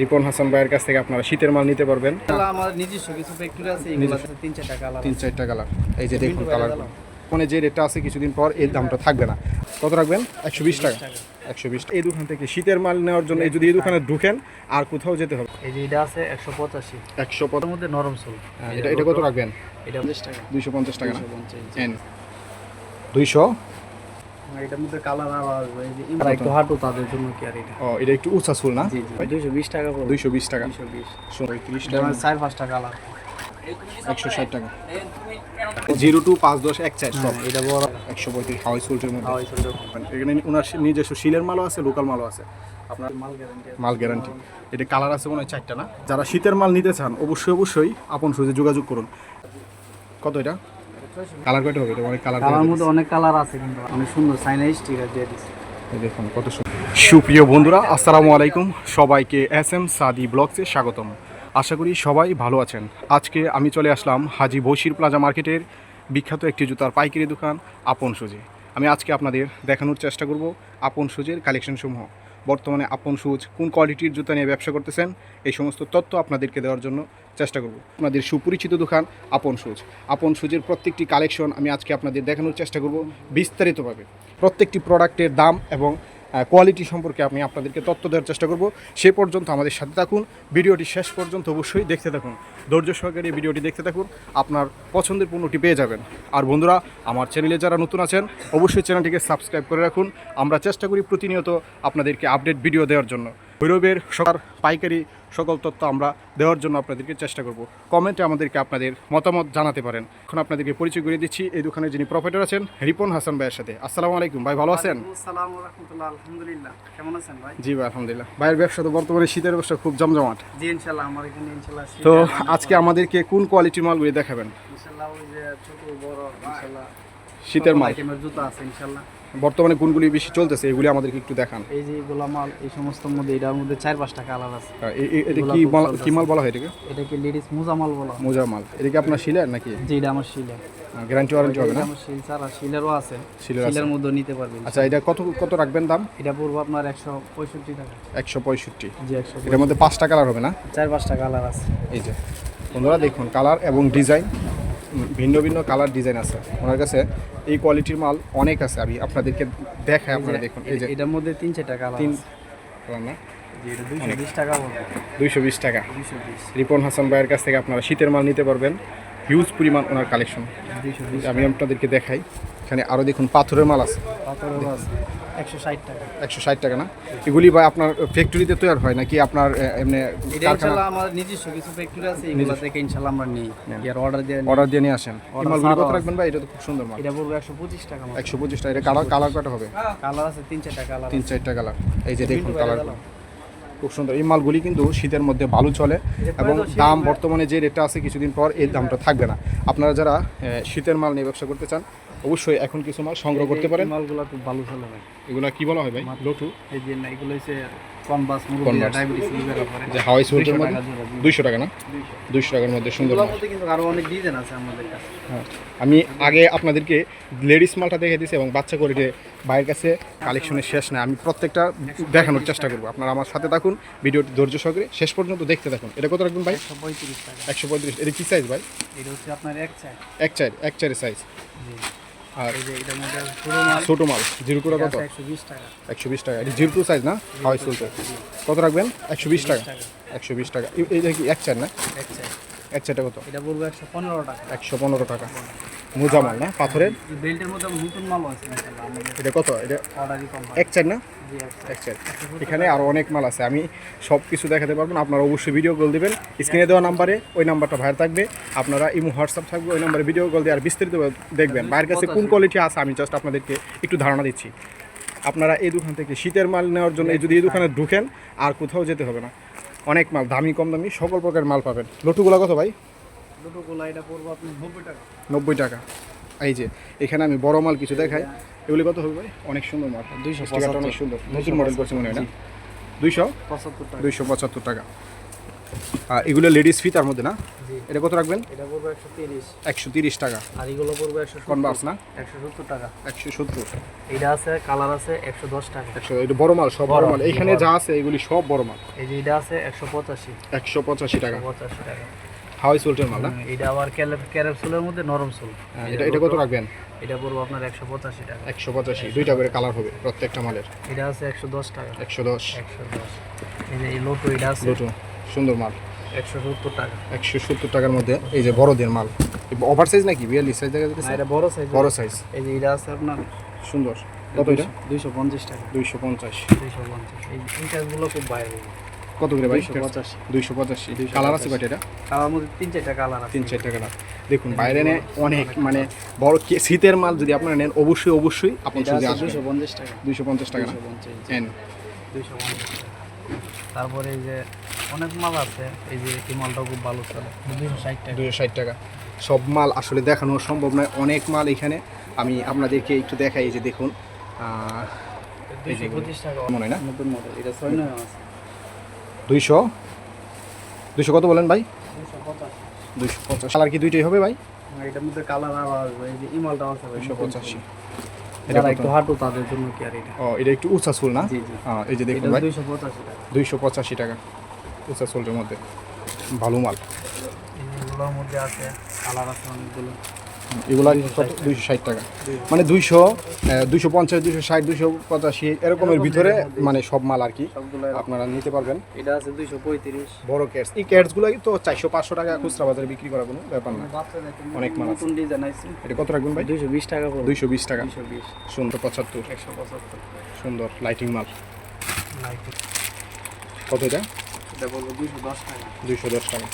রিপন হাসান ভাইয়ের কাছ থেকে আপনারা শীতের মাল নিতে পারবেন। আমার নিজস্ব কিছু ফ্যাক্টরি আছে তিন চার টাকা তিন চারটা কালার এই যে দেখুন কালার ফোনে যে রেটটা আছে কিছুদিন পর এর দামটা থাকবে না। কত রাখবেন? একশো বিশ টাকা। একশো বিশ এই দোকান থেকে শীতের মাল নেওয়ার জন্য এই যদি এই দোকানে ঢুকেন আর কোথাও যেতে হবে। এই যে এটা আছে একশো পঁচাশি। একশো ওর মধ্যে নরম সোল এটা এটা কত রাখবেন? এটা পঞ্চাশ টাকা। দুইশো পঞ্চাশ টাকা দুইশো? এটার মধ্যে কালার আরও আসবে এই যে একটু হাঁটু তাদের জন্য কি আর এটা? ও এটা একটু উঁচা চুল না? জি জি টাকা পড়বে। দুইশো বিশ টাকা। এটা টাকা। কালার একশো ষাট টাকা। জিরো টু পাঁচ দশ এক চার সব এটা বড়। একশো পঁয়ত্রিশ হাওয়াই সুলটের মধ্যে। হাওয়াই সোল এখানে ওনার নিজস্ব শিলের মালও আছে লোকাল মালও আছে। আপনার মাল গ্যারান্টি এটা কালার আছে মনে হয় চারটা না? যারা শীতের মাল নিতে চান অবশ্যই অবশ্যই আপন সুজে যোগাযোগ করুন। কত এটা? কালার কয়টা হবে? এটা অনেক কালার কালার মধ্যে অনেক কালার আছে কিন্তু। অনেক সুন্দর সাইনা স্টিকার দিয়ে দিচ্ছে দেখুন কত সুন্দর। সুপ্রিয় বন্ধুরা আসসালামু আলাইকুম। সবাইকে এস এম সাদি ব্লগসে স্বাগতম। আশা করি সবাই ভালো আছেন। আজকে আমি চলে আসলাম হাজি বশির প্লাজা মার্কেটের বিখ্যাত একটি জুতার পাইকারি দোকান আপন সুজে। আমি আজকে আপনাদের দেখানোর চেষ্টা করব আপন সুজের কালেকশন সমূহ। বর্তমানে আপন সুজ কোন কোয়ালিটির জুতা নিয়ে ব্যবসা করতেছেন এই সমস্ত তথ্য আপনাদেরকে দেওয়ার জন্য চেষ্টা করব। আপনাদের সুপরিচিত দোকান আপন সুজ আপন সুজের প্রত্যেকটি কালেকশন আমি আজকে আপনাদের দেখানোর চেষ্টা করব বিস্তারিতভাবে। প্রত্যেকটি প্রোডাক্টের দাম এবং কোয়ালিটি সম্পর্কে আমি আপনাদেরকে তথ্য দেওয়ার চেষ্টা করব। সে পর্যন্ত আমাদের সাথে থাকুন। ভিডিওটি শেষ পর্যন্ত অবশ্যই দেখতে থাকুন। ধৈর্য সহকারে ভিডিওটি দেখতে থাকুন। আপনার পছন্দের পণ্যটি পেয়ে যাবেন। আর বন্ধুরা, আমার চ্যানেলে যারা নতুন আছেন, অবশ্যই চ্যানেলটিকে সাবস্ক্রাইব করে রাখুন। আমরা চেষ্টা করি প্রতিনিয়ত আপনাদেরকে আপডেট ভিডিও দেওয়ার জন্য। ভৈরবের সকার পাইকারি সকল তথ্য আমরা দেওয়ার জন্য আপনাদেরকে চেষ্টা করব। কমেন্টে আমাদেরকে আপনাদের মতামত জানাতে পারেন। এখন আপনাদেরকে পরিচয় করে দিচ্ছি। এই দোকানের যিনি প্রফেটর আছেন রিপন হাসান ভাইয়ের সাথে। আসসালামু আলাইকুম ভাই ভালো আছেন? আলহামদুলিল্লাহ। কেমন আছেন ভাই? জি ভাই আলহামদুলিল্লাহ। ভাইয়ের ব্যবসা তো বর্তমানে শীতের ব্যবসা খুব জমজমাট। জি ইনশাআল্লাহ আমার এখানে ইনশাআল্লাহ তো আজকে আমাদেরকে কোন কোয়ালিটির মালগুলি দেখাবেন? ইনশাআল্লাহ ওই যে ছোট বড় ইনশাআল্লাহ। শীতের মাল। জুতা আছে ইনশাআল্লাহ বর্তমানে কোনগুলি বেশি চলতেছে এগুলি আমাদেরকে একটু দেখান। এই যে এগুলা মাল এই সমস্ত মধ্যে এটার মধ্যে চার পাঁচটা কালার আছে। এ- এটা কি মাল কি মাল বলা হয় এটাকে? এটাকে লেডিস মোজা মাল বলা মোজা মাল। এটা কি আপনার শিলের নাকি? যে এটা আমার শিলা গ্যারান্টি ওয়ারেন্টি হবে না? আমার শিল ছাড়া শিলেরও আছে। শিলের শিলের মধ্যে নিতে পারবেন। আচ্ছা এটা কত কত রাখবেন দাম? এটা পড়ব আপনার একশো পঁয়ষট্টি টাকা। একশো পঁয়ষট্টি। জি একশো এটার মধ্যে পাঁচটা কালার হবে না? চার পাঁচটা কালার আছে। এই যে বন্ধুরা দেখুন কালার এবং ডিজাইন ভিন্ন ভিন্ন কালার ডিজাইন আছে। ওনার কাছে এই কোয়ালিটির মাল অনেক আছে আমি আপনাদেরকে দেখাই আপনারা দেখুন এই যে এটার মধ্যে তিনশো টাকা তিন না? দুইশো বিশ টাকা রিপন হাসান ভাইয়ের কাছ থেকে আপনারা শীতের মাল নিতে পারবেন। হিউজ পরিমাণ ওনার কালেকশন আমি আপনাদেরকে দেখাই। এখানে আরও দেখুন পাথরের মাল আছে। পাথরেরও আছে। একশো ষাট টাকা। একশো ষাট টাকা না? এগুলি বা আপনার ফ্যাক্টরিতে তৈরি হয় নাকি আপনার এমনি ইনশাল্লাহ আমার নিজস্ব কিছু ফ্যাক্টরি আছে এগুলো থেকে ইনশাল্লাহ আমরা নিই। এর অর্ডার দিয়ে অর্ডার দিয়ে নিয়ে আসেন। মালগুলি কত রাখবেন ভাই? এটা তো খুব সুন্দর মাল। এটা পড়বে একশো পঁচিশ টাকা। একশো পঁচিশ টাকা। এটা কালার কালার কটা হবে? কালার আছে তিন চারটা কালার তিন চারটা কালার। এই যে দেখুন কালার খুব সুন্দর। এই মালগুলি কিন্তু শীতের মধ্যে ভালো চলে এবং দাম বর্তমানে যে রেটটা আছে কিছুদিন পর এই দামটা থাকবে না। আপনারা যারা শীতের মাল নিয়ে ব্যবসা করতে চান অবশ্যই এখন কিছু মাল সংগ্রহ করতে পারেন। মালগুলো খুব ভালো চলে ভাই। এগুলো কি বলা হয় ভাই? লোটু? এই যে না এগুলো হচ্ছে মুরব্বী Converse। ডায়াবেটিস লিভার উপরে যে হাওয়াই সোল্টের 200 মধ্যে? টাকা না? 200 টাকার মধ্যে সুন্দর মাল। কিন্তু আরও অনেক ডিজাইন আছে আমাদের কাছে। হ্যাঁ। আমি আগে আপনাদেরকে লেডিস মালটা দেখে দিয়েছি এবং বাচ্চা করে ভাইয়ের কাছে কালেকশনের শেষ নাই। আমি প্রত্যেকটা দেখানোর চেষ্টা করব। আপনারা আমার সাথে থাকুন ভিডিওটি ধৈর্য সহকারে শেষ পর্যন্ত দেখতে থাকুন। এটা কত রাখবেন ভাই? একশো পঁয়ত্রিশ টাকা। একশো পঁয়ত্রিশ। এটা কী সাইজ ভাই? এটা হচ্ছে আপনার এক চাই এক চার এক চারের সাইজ আর এই যে এটার মধ্যে ছোটো মাল ছোটো মাল কত? একশো বিশ টাকা। একশো বিশ টাকা। এটা সাইজ না? হাওয়াই চলতে কত রাখবেন? একশো বিশ টাকা। একশো বিশ টাকা। এই- এইটা কি এক চার না? এক চার। এক চারটা কত? এটা বলব একশো পনেরো টাকা। একশো পনেরো টাকা। মোজা মাল না? পাথরের? বেল্টের মধ্যে নতুন মালও আছে এটা কত? এটা এক চার না? এক চার। এখানে আরও অনেক মাল আছে। আমি সব কিছু দেখাতে পারব না। আপনারা অবশ্যই ভিডিও কল দেবেন। স্ক্রিনে দেওয়া নাম্বারে ওই নাম্বারটা ভাইয়ের থাকবে। আপনারা ইমো হোয়াটসঅ্যাপ থাকবে ওই নাম্বারে ভিডিও কল দিয়ে আর বিস্তারিত দেখবেন। ভাইয়ের কাছে কোন কোয়ালিটি আছে আমি জাস্ট আপনাদেরকে একটু ধারণা দিচ্ছি। আপনারা এই দোকান থেকে শীতের মাল নেওয়ার জন্য যদি এই দোকানে ঢুকেন আর কোথাও যেতে হবে না। অনেক মাল দামি কম দামি সকল প্রকার মাল পাবেন। লটুগুলো কত ভাই? দুটো গোলা এটা পড়ব আপনি নব্বই টাকা। নব্বই টাকা। এই যে এখানে আমি বড় মাল কিছু দেখাই। এগুলি কত হবে ভাই? অনেক সুন্দর মাল। দুইশো স্টিকারটা অনেক সুন্দর। নতুন মডেল করছে মনে হয় না? দুইশো? পঁচাত্তর টাকা। দুইশো পঁচাত্তর টাকা। আর এগুলো লেডিস ফি তার মধ্যে না? এটা কত রাখবেন? এটা পড়বে একশো তিরিশ। একশো তিরিশ টাকা। আর এগুলো পড়বে একশো কনভার্স না? একশো সত্তর টাকা। একশো সত্তর। এটা আছে কালার আছে একশো দশ টাকা। একশো এটা বড় মাল সব বড় মাল এইখানে যা আছে এগুলি সব বড় মাল। এই যে এটা আছে একশো পঁচাশি। একশো পঁচাশি টাকা। পঁচাশি টাকা। হাওয়াই সোল্টের মাল? না এটা আবার ক্যারেপ সোলের মধ্যে নরম সোল হ্যাঁ, এটা এটা কত রাখবেন? এটা পড়ব আপনার একশো পঁচাশি টাকা। একশো পঁচাশি দুইটা করে কালার হবে প্রত্যেকটা মালের। এটা আছে একশো দশ টাকা। একশো দশ। একশো দশ। এই লোটো এটা আছে দুটো সুন্দর মাল। একশো সত্তর টাকা। একশো সত্তর টাকার মধ্যে এই যে বড়দের মাল। ওভার সাইজ নাকি? বিয়াল্লিশ সাইজ দেখা যাচ্ছে? এটা বড় সাইজ। বড় সাইজ। এই যে এটা আছে আপনার সুন্দর। কত এটা? দুইশো পঞ্চাশ টাকা। দুইশো পঞ্চাশ। দুইশো পঞ্চাশ। এই ইন্টারগুলো খুব বাইরে কত করে ভাই? পঁচাশি। দুইশো পঁচাশি। 285 কালার আছে কয়টা এটা? কালার মধ্যে তিন চারটা কালার তিন চারটা কালার দেখুন বাইরে নেয় অনেক মানে বড় শীতের মাল যদি আপনারা নেন অবশ্যই অবশ্যই আপনি এটা আসবেন। দুইশো পঞ্চাশ টাকা। দুইশো পঞ্চাশ টাকা নেন। দুইশো পঞ্চাশ। তারপরে এই যে অনেক মাল আছে এই যে এই মালটাও খুব ভালো চলে। দুইশো ষাট টাকা। দুইশো ষাট টাকা। সব মাল আসলে দেখানো সম্ভব নয়। অনেক মাল এখানে। আমি আপনাদেরকে একটু দেখাই যে দেখুন। মনে হয় না? নতুন মডেল এটা ছয় নয় আছে দুইশো? দুইশো কত বলেন ভাই? দুইশো পঁচাশি। পঞ্চাশ কালার কি দুইটাই হবে ভাই? এটার মধ্যে কালার আরও আসবে এই যে ইমালটা আছে দুইশো পঁচাশি। এটা একটু হাঁটু তাদের জন্য কি আর এটা? ও এটা একটু উঁচা চুল না? জি এই যে দেখুন ভাই। দুইশো পঁচাশি টাকা। দুইশো পঁচাশি টাকা উঁচা চুলের মধ্যে। ভালো মাল। এগুলোর মধ্যে আছে কালার আছে অনেকগুলো। এগুলো দুইশো ষাট টাকা। মানে দুইশো দুইশো পঞ্চাশ দুইশো ষাট দুইশো পঁচাশি এরকমের ভিতরে মানে সব মাল আর কি আপনারা নিতে পারবেন। এটা আছে দুইশো পঁয়ত্রিশ। বড় ক্যাটস এই ক্যাটসগুলো তো চারশো পাঁচশো টাকা খুচরা বাজারে বিক্রি করা কোনো ব্যাপার না। অনেক মাল আছে। এটা কত রাখবেন ভাই? দুইশো বিশ টাকা দুইশো বিশ টাকা। সুন্দর পঁচাত্তর। একশো পঁচাত্তর। সুন্দর লাইটিং মাল। লাইট কত এটা? দুইশো দশ টাকা। দুইশো দশ টাকা।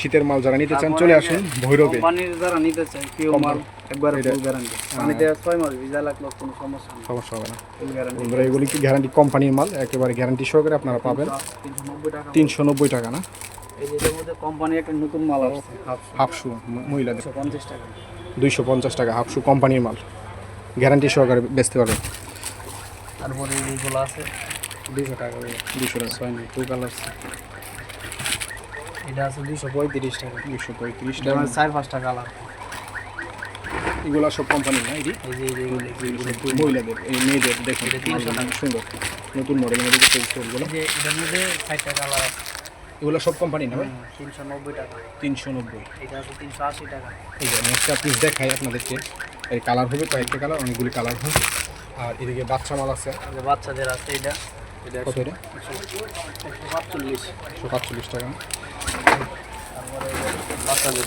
শীতের মাল যারা নিতে চান চলে আসুন ভৈরবে। কোম্পানির যারা নিতে চায় কেউ মাল একবারে ফুল গ্যারান্টি পানিতে ছয় মাস ভিজা লাগল কোনো সমস্যা নেই। সমস্যা হবে না। বন্ধুরা এগুলি কি গ্যারান্টি কোম্পানির মাল? একেবারে গ্যারান্টি সহকারে আপনারা পাবেন। তিনশো নব্বই টাকা। না? এই যে মধ্যে কোম্পানি একটা নতুন মাল আসছে হাফ মহিলাদের। পঞ্চাশ টাকা। দুইশো পঞ্চাশ টাকা হাফশু কোম্পানির মাল। গ্যারান্টি সহকারে বেচতে পারবেন। তারপরে এইগুলো আছে দুইশো টাকা টু কালার এটা আছে দুইশো পঁয়ত্রিশ টাকা। দুশো পঁয়ত্রিশ এটা টাকা। মানে চার পাঁচটা কালার। এগুলো সব কোম্পানির না এটি? মহিলাদের এই মেয়েদের দেখুন এটা 300 টাকা। সুন্দর। নতুন মডেলের মধ্যে যে এটার মধ্যে ষাটটা কালার আছে। এগুলো সব কোম্পানি না তিনশো নব্বই টাকা। তিনশো নব্বই। এটা আছে তিনশো আশি টাকা। এই যে নেক্সট পিস দেখাই আপনাদেরকে। এই কালার হবে কয়েকটা কালার অনেকগুলি কালার হবে। আর এদিকে বাচ্চা মাল আছে। বাচ্চাদের আছে এটা। কত এটা? একশো সাতচল্লিশ। একশো সাতচল্লিশ টাকা। তারপরে এই যে বাচ্চাদের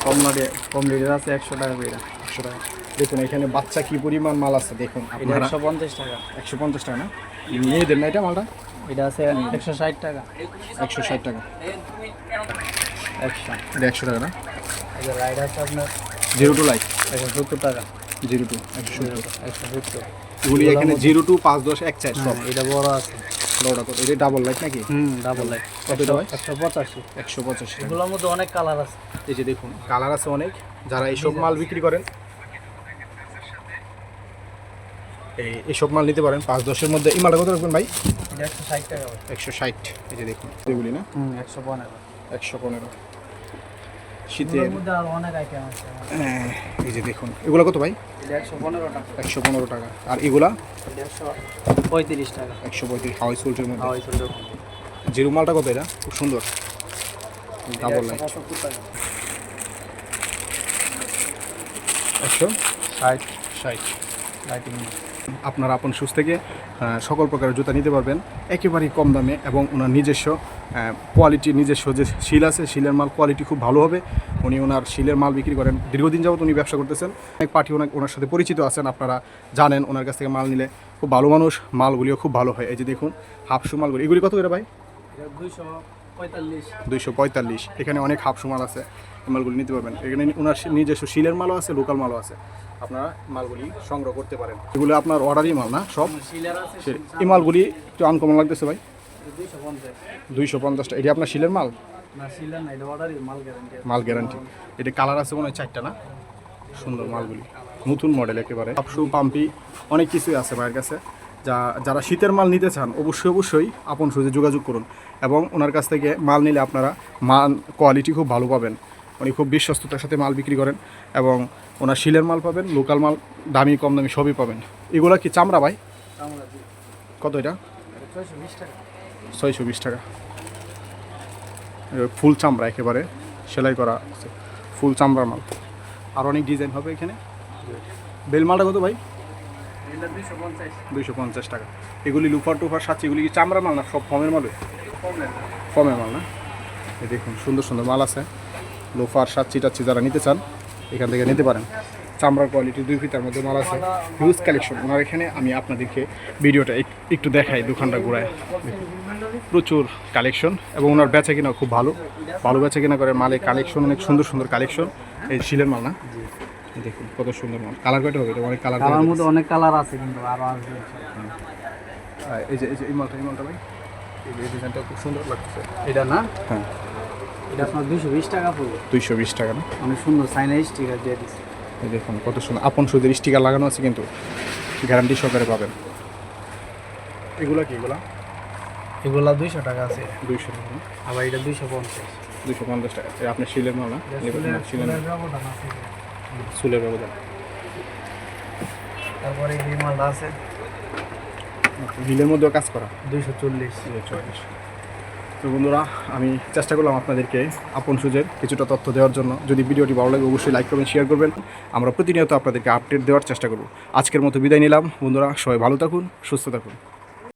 কমলাডে আছে একশো টাকা করে। একশো টাকা। দেখুন এখানে বাচ্চা কি পরিমাণ মাল আছে দেখুন একশো পঞ্চাশ টাকা। একশো পঞ্চাশ টাকা না? মেয়েদের না এটা মালটা? এটা আছে একশো ষাট টাকা। একশো ষাট টাকা। একশো। এটা একশো টাকা না? এই রাইড আছে আপনার জিরো টু লাইট একশো সত্তর টাকা। Zero two. একশো সত্তর একশো সত্তর। এগুলি এখানে জিরো টু পাঁচ দশ এক চার সব। এটা বড় আছে। বড়টা কত? এটা ডাবল লাইট নাকি? হুম ডাবল লাইট কত একশো পঁচাশি। টাকা। এগুলোর মধ্যে অনেক কালার আছে। এই যে দেখুন কালার আছে অনেক। যারা এইসব মাল বিক্রি করেন এই এইসব মাল নিতে পারেন। পাঁচ দশের মধ্যে। এই মালটা কত রাখবেন ভাই? একশো ষাট টাকা একশো ষাট। এই যে দেখুন। এগুলি না? হুম একশো পনেরো। একশো পনেরো। শীতের মধ্যে আরও অনেক আইটেম আছে। হ্যাঁ, এই যে দেখুন এগুলো কত ভাই? একশো পনেরো টাকা। একশো পনেরো টাকা। আর এগুলা? পঁয়ত্রিশ টাকা। একশো পঁয়ত্রিশ হাওয়াই সোল্টের মধ্যে। যে রুমালটা কত এটা? খুব সুন্দর। ডাবল লাইট একশো ষাট। ষাট। লাইটিং আপনার আপন সুস থেকে সকল প্রকারের জুতা নিতে পারবেন। একেবারেই কম দামে এবং ওনার নিজস্ব কোয়ালিটি নিজস্ব যে শিল আছে, শিলের মাল কোয়ালিটি খুব ভালো হবে। উনি ওনার শিলের মাল বিক্রি করেন। দীর্ঘদিন যাবত উনি ব্যবসা করতেছেন। অনেক পার্টি ওনার ওনার সাথে পরিচিত আছেন, আপনারা জানেন ওনার কাছ থেকে মাল নিলে খুব ভালো মানুষ, মালগুলিও খুব ভালো হয়। এই যে দেখুন হাফশু মালগুলি। এগুলি কত করে ভাই? দুইশো। দুইশো পঁয়তাল্লিশ। এখানে অনেক হাফশু মাল আছে এই মালগুলি নিতে পারবেন। এখানে ওনার নিজস্ব শিলের মালও আছে লোকাল মালও আছে। আপনারা মালগুলি সংগ্রহ করতে পারেন। এগুলো আপনার অর্ডারই মাল না সব? এই মালগুলি একটু আনকমন লাগতেছে ভাই। দুইশো পঞ্চাশটা। এটি আপনার শিলের মাল? মাল গ্যারান্টি এটি কালার আছে মনে হয় চারটা না? সুন্দর মালগুলি। নতুন মডেল একেবারে। পাম্পি অনেক কিছুই আছে ভাইয়ের কাছে। যা যারা শীতের মাল নিতে চান অবশ্যই অবশ্যই আপন সুজে যোগাযোগ করুন এবং ওনার কাছ থেকে মাল নিলে আপনারা মান কোয়ালিটি খুব ভালো পাবেন। উনি খুব বিশ্বস্ততার সাথে মাল বিক্রি করেন এবং ওনার শিলের মাল পাবেন লোকাল মাল দামি কম দামি সবই পাবেন। এগুলো কি চামড়া ভাই? কত এটা? ছয়শো বিশ টাকা। ফুল চামড়া একেবারে সেলাই করা আছে। ফুল চামড়ার মাল। আর অনেক ডিজাইন হবে এখানে? বেল মালটা কত ভাই? দুইশো পঞ্চাশ। টাকা। এগুলি লুফার টুফার সাথে এগুলি কি চামড়া মাল না? সব ফমের মাল। ফমের মাল না? এই দেখুন সুন্দর সুন্দর মাল আছে। লোফার সাচ্ছি টাচ্ছি যারা নিতে চান এখান থেকে নিতে পারেন। চামড়ার কোয়ালিটি দুই ফিতার মধ্যে মাল আছে। হিউজ কালেকশন ওনার এখানে আমি আপনাদেরকে ভিডিওটা এক- একটু দেখাই দোকানটা ঘুরায়। প্রচুর কালেকশন এবং ওনার বেচা কিনা খুব ভালো। ভালো বেচা কিনা করে মালের কালেকশন অনেক সুন্দর সুন্দর কালেকশন এই শিলের মাল না? দেখুন কত সুন্দর মাল কালার কয়টা হবে? এটা অনেক কালার কালার মধ্যে অনেক কালার আছে কিন্তু আরও আসবে এই যে এই যে এই মালটা এই মালটা ভাই। এই ডিজাইনটা খুব সুন্দর লাগতেছে। এটা না? হ্যাঁ। এটা আপনার দুইশো বিশ টাকা পড়বে। দুইশো বিশ টাকা না? অনেক সুন্দর চাইনা স্টিকার দিয়ে দিচ্ছে দেখুন কত সুন্দর। আপন সুদের স্টিকার লাগানো আছে কিন্তু গ্যারান্টি সহকারে পাবেন। এগুলা কি এগুলা? এগুলা দুইশো টাকা আছে। দুইশো টাকা আবার এটা দুইশো পঞ্চাশ। দুইশো পঞ্চাশ টাকা। এটা আপনার শিলের মাল। না চুলের ব্যবধান। তারপরে এই মালটা আছে। মধ্যেও কাজ করা। দুইশো চল্লিশ। তো বন্ধুরা আমি চেষ্টা করলাম আপনাদেরকে আপন সুজের কিছুটা তথ্য দেওয়ার জন্য। যদি ভিডিওটি ভালো লাগে অবশ্যই লাইক করবেন শেয়ার করবেন। আমরা প্রতিনিয়ত আপনাদেরকে আপডেট দেওয়ার চেষ্টা করব। আজকের মতো বিদায় নিলাম। বন্ধুরা সবাই ভালো থাকুন সুস্থ থাকুন।